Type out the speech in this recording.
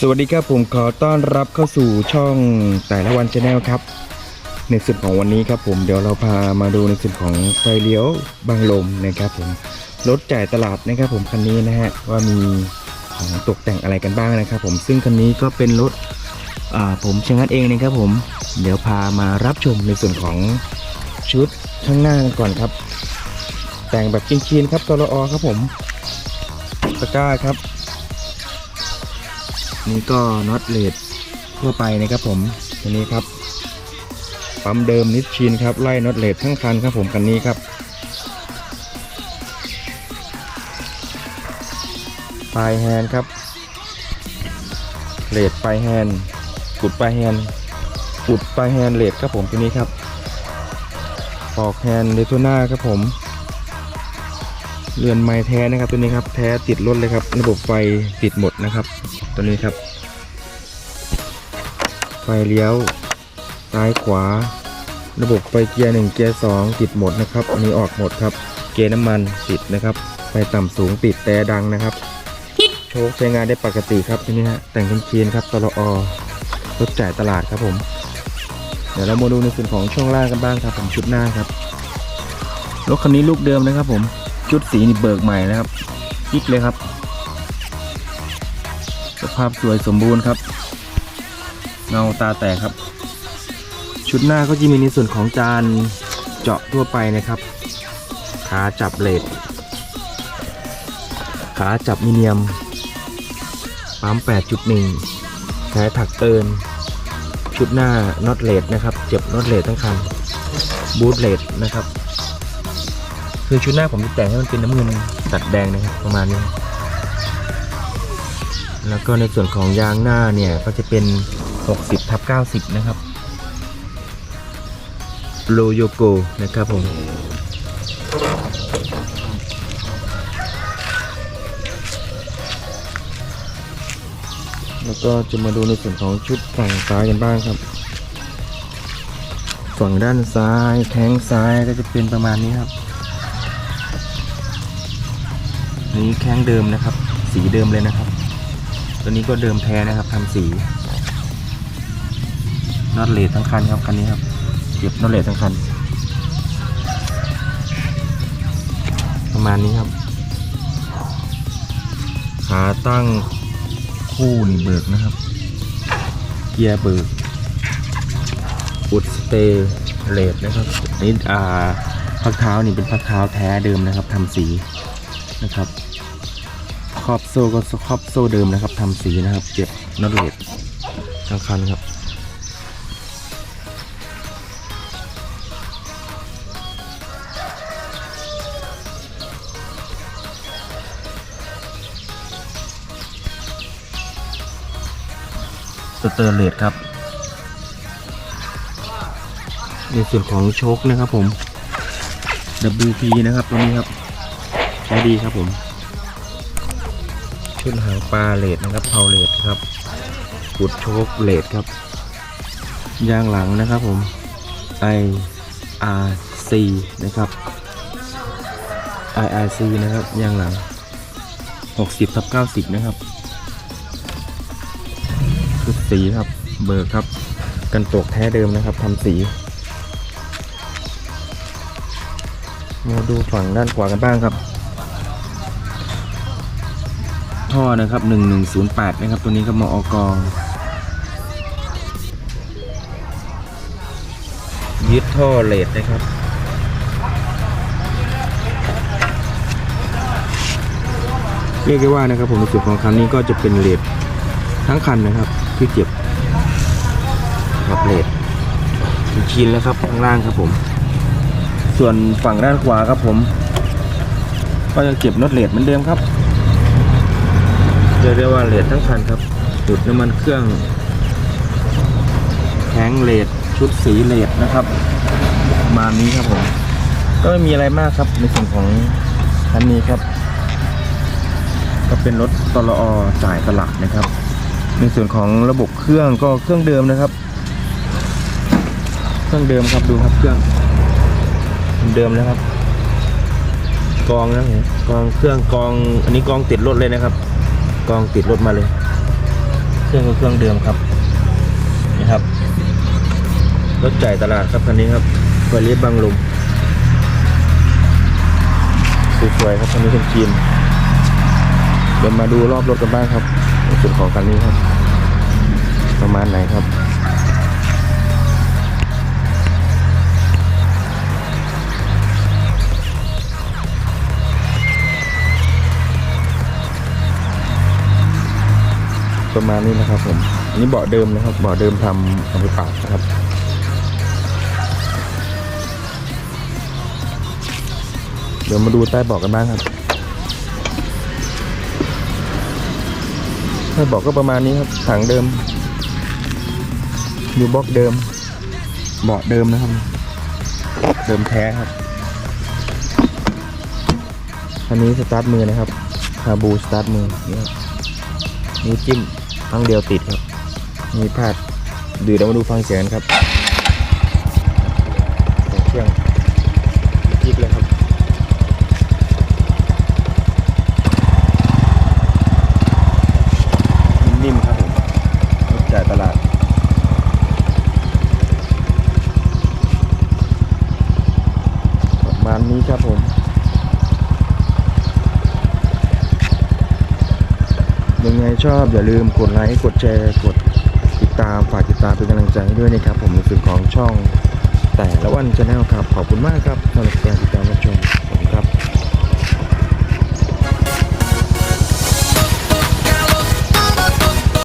สวัสดีครับผมขอต้อนรับเข้าสู่ช่องแต่ละวันชาแนลครับ ในส่วนของวันนี้ครับผมเดี๋ยวเราพามาดูในส่วนของไฟเลี้ยวบางลมนะครับผมรถจ่ายตลาดนะครับผมคันนี้นะฮะว่ามีของตกแต่งอะไรกันบ้างนะครับผมซึ่งคันนี้ก็เป็นรถผมเชงัดเองนะครับผมเดี๋ยวพามารับชมในส่วนของชุดข้างหน้ากันก่อนครับ แต่งแบบคลีนๆครับตลอครับผมตะกร้าครับ นี่ก็น็อตเลดทั่วไปนะครับผมตัวนี้ครับปั๊มเดิมนิชชินครับไล่น็อตเลดทั้งคันครับผมคันนี้ครับปลายแฮนครับเลดปลายแฮนกุดปลายแฮนกุดปลายแฮนเลดครับผมตัวนี้ครับปอกแฮนด์เดโทน่าครับผม เรือนไม้แท้นะครับตัวนี้ครับแท้ติดรถเลยครับ ระบบไฟติดหมดนะครับ ตัวนี้ครับ ไฟเลี้ยวซ้ายขวา ระบบไฟเกียร์หนึ่งเกียร์สองติดหมดนะครับ อันนี้ออกหมดครับ เกียร์น้ำมันติดนะครับไฟต่ำสูงติดแต่ดังนะครับโชคใช้งานได้ปกติครับตัวนี้ฮะแต่งเป็นคีนครับตลอรถจ่ายตลาดครับผม เดี๋ยวเรามาดูในส่วนของช่วงล่างกันบ้างครับผมชุดหน้าครับรถคันนี้ลูกเดิมนะครับผม ชุดสีนี่เบิกใหม่นะครับยิบเลยครับ สภาพสวยสมบูรณ์ครับ เงาตาแตกครับ ชุดหน้าก็จะมีในส่วนของจานเจาะทั่วไปนะครับขาจับเลดขาจับมิเนียมปั๊ม8.1แท้ถักเติน ชุดหน้าน็อตเลดนะครับ เจ็บน็อตเลดทั้งคันบูทเลดนะครับ คือชุดหน้าผมจะแต่งให้มันเป็นน้ำเงินตัดแดงนะครับประมาณนี้ แล้วก็ในส่วนของยางหน้าเนี่ยก็จะเป็น 60ทับ90 นะครับโลโยโกนะครับผมแล้วก็จะมาดูในส่วนของชุดฝั่งซ้ายกันบ้างครับ ฝั่งด้านซ้ายแข้งซ้ายก็จะเป็นประมาณนี้ครับ นี้แข้งเดิมนะครับ สีเดิมเลยนะครับ ตัวนี้ก็เดิมแท้นะครับทำสีน็อตเลดทั้งคันครับคันนี้ครับเก็บน็อตเลดทั้งคัน ประมาณนี้ครับขาตั้งคู่นี่เบิกนะครับ เกียร์เบิกอุดสเตเลดนะครับนี่อ่าพักเท้านี่เป็นพักเท้าแท้เดิมนะครับทำสีนะครับ รอบโซ่ก็ครอบโซ่เดิมนะครับทำสีนะครับเจ็บน็อตเลดทั้งคันครับสเตอร์เลดครับ ในส่วนของโชคนะครับผม WP นะครับตัวนี้ครับใช้ดีครับผม ชุดหางปลาเลดนะครับเพาเลดครับกุดโชคเลดครับยางหลังนะครับผม I R C นะครับ I R C นะครับยางหลัง 60ทับ90 นะครับชุดสีครับ เบิร์ครับ กันตกแท้เดิมนะครับทำสีมาดูฝั่งด้านขวากันบ้างครับ ท่อนะครับ 1108 นะครับ ตัวนี้ก็มอกยึดท่อเลดนะครับเรียกได้ว่านะครับผมในส่วนของคันนี้ก็จะเป็นเลดทั้งคันนะครับที่เก็บครับเลดชิ้นแล้วครับข้างล่างครับผม ส่วนฝั่งด้านขวาครับผม ก็ยังเก็บน็อตเลดเหมือนเดิมครับ เรียกได้ว่าเลดทั้งคันครับ จุดน้ำมันเครื่องแข้งเลดชุดสีเลดนะครับ มานี้ครับผม ก็ไม่มีอะไรมากครับในส่วนของคันนี้ครับ ก็เป็นรถตลอจ่ายตลาดนะครับ ในส่วนของระบบเครื่องก็เครื่องเดิมนะครับ เครื่องเดิมครับดูครับเครื่องเดิมนะครับ กองนะครับกองเครื่องกอง อันนี้กองติดรถเลยนะครับ กองติดรถมาเลย เครื่องก็เครื่องเดิมครับนี่ครับรถจ่ายตลาดครับคันนี้ครับเฟอร์รี่บางลมสวยๆครับคันนี้เป็นจีนเดี๋ยวมาดูรอบรถกันบ้างครับส่วนของคันนี้ครับ ประมาณไหนครับ ประมาณนี้นะครับผมอันนี้เบาะเดิมนะครับเบาะเดิมทำเอาไปปาดนะครับเดี๋ยวมาดูใต้เบาะกันบ้างครับใต้เบาะก็ประมาณนี้ครับถังเดิมยูบล็อกเดิมเบาะเดิมนะครับ เดิมแท้ครับอันนี้สตาร์ทมือนะครับคาบูสตาร์ทมือนี่ครับนิ้วจิ้ม ครั้งเดียวติดครับ มีพลาดดูเดี๋ยวมาดูฟังเสียงกันครับเครื่องยิกเลยครับนิ่มๆครับผมรถจ่ายตลาดประมาณนี้ครับผม ยังไงชอบอย่าลืมกดไลค์กดแชร์กดติดตามฝากติดตามเป็นกำลังใจให้ด้วยนะครับ ผมในส่วนของช่องแต่ละวันชาแนลครับ ขอบคุณมากครับสำหรับการติดตามรับชม